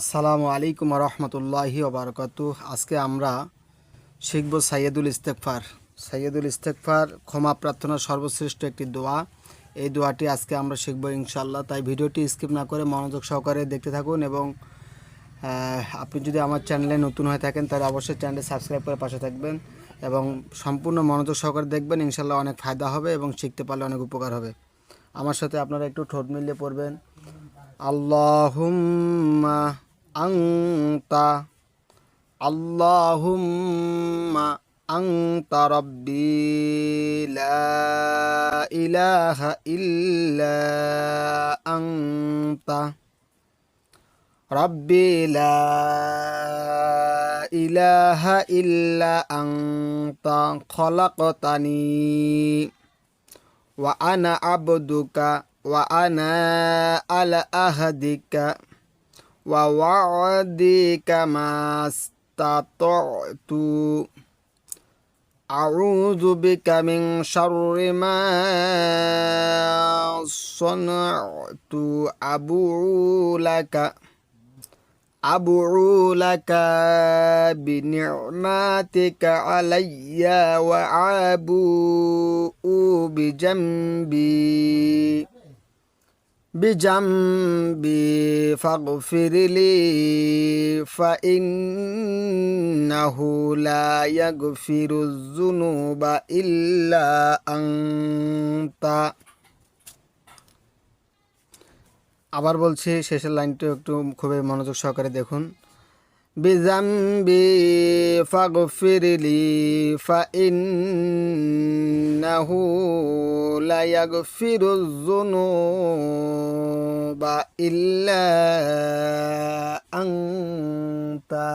আসসালামু আলাইকুম রহমতুল্লাহি ওবরকাত আজকে আমরা শিখব সাইয়দুল ইস্তেকফার সাইয়দুল ইস্তেকফার ক্ষমা প্রার্থনার সর্বশ্রেষ্ঠ একটি দোয়া। এই দোয়াটি আজকে আমরা শিখব ইনশাল্লাহ তাই ভিডিওটি স্কিপ না করে মনোযোগ সহকারে দেখতে থাকুন এবং আপনি যদি আমার চ্যানেলে নতুন হয়ে থাকেন, তাহলে অবশ্যই চ্যানেলটি সাবস্ক্রাইব করে পাশে থাকবেন এবং সম্পূর্ণ মনোযোগ সহকারে দেখবেন ইনশাল্লাহ অনেক ফায়দা হবে এবং শিখতে পারলে অনেক উপকার হবে। আমার সাথে আপনারা একটু ঠোঁট মিলিয়ে পড়বেন। আল্লাহুম্মা আংতা আল্লাহুম্মা আংতা রব্বি লা ইলাহা ইল্লা আংতা রব্বি লা ইলাহা ইল্লা আংতা খলাকতানি, ওয়া আনা আবদুকা وأنا على أهدك ووعدك ما استطعت. أعوذ بك من شر ما صنعت. أبو لك أبعو لك بنعمتك علي وأبوء بجنبي. بجنبي فاغفر لي فإنه لا يغفر الذنوب إلا أنت আবার বলছি শেষের লাইনটা একটু খুবই মনোযোগ সহকারে দেখুন বিজাম্বি ফাগফিরলি ফাইন্নাহু লা ইয়াগফিরু যুনুবা আনতা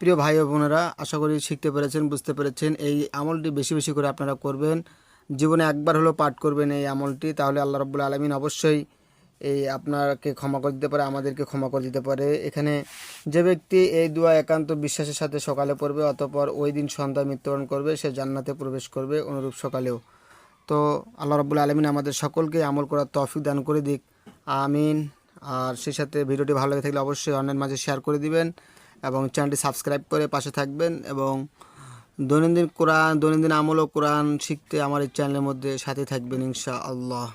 প্রিয় ভাই ও বোনেরা, আশা করি শিখতে পেরেছেন, বুঝতে পেরেছেন এই আমলটি বেশি বেশি করে আপনারা করবেন। জীবনে একবার হলেও পাঠ করবেন এই আমলটি, তাহলে আল্লাহ রব্বুল আলমিন অবশ্যই এই আপনাকে ক্ষমা করে দিতে পারে, আমাদেরকে ক্ষমা করে দিতে পারে। এখানে যে ব্যক্তি এই দোয়া একান্ত বিশ্বাসের সাথে সকালে পড়বে, অতপর ওই দিন সন্ধ্যা মৃত্যুবরণ করবে, সে জান্নাতে প্রবেশ করবে অনুরূপ সকালেও। তো আল্লাহ রবুল আলমিন আমাদের সকলকে আমল করার তফিক দান করে দিক। আমিন। আর সেই সাথে ভিডিওটি ভালো লেগে থাকলে অবশ্যই অন্যের মাঝে শেয়ার করে দিবেন এবং চ্যানেলটি সাবস্ক্রাইব করে পাশে থাকবেন এবং দৈনন্দিন কোরআন, দৈনন্দিন আমল ও কোরআন শিখতে আমার এই চ্যানেলের মধ্যে সাথে থাকবেন ইনশা আল্লাহ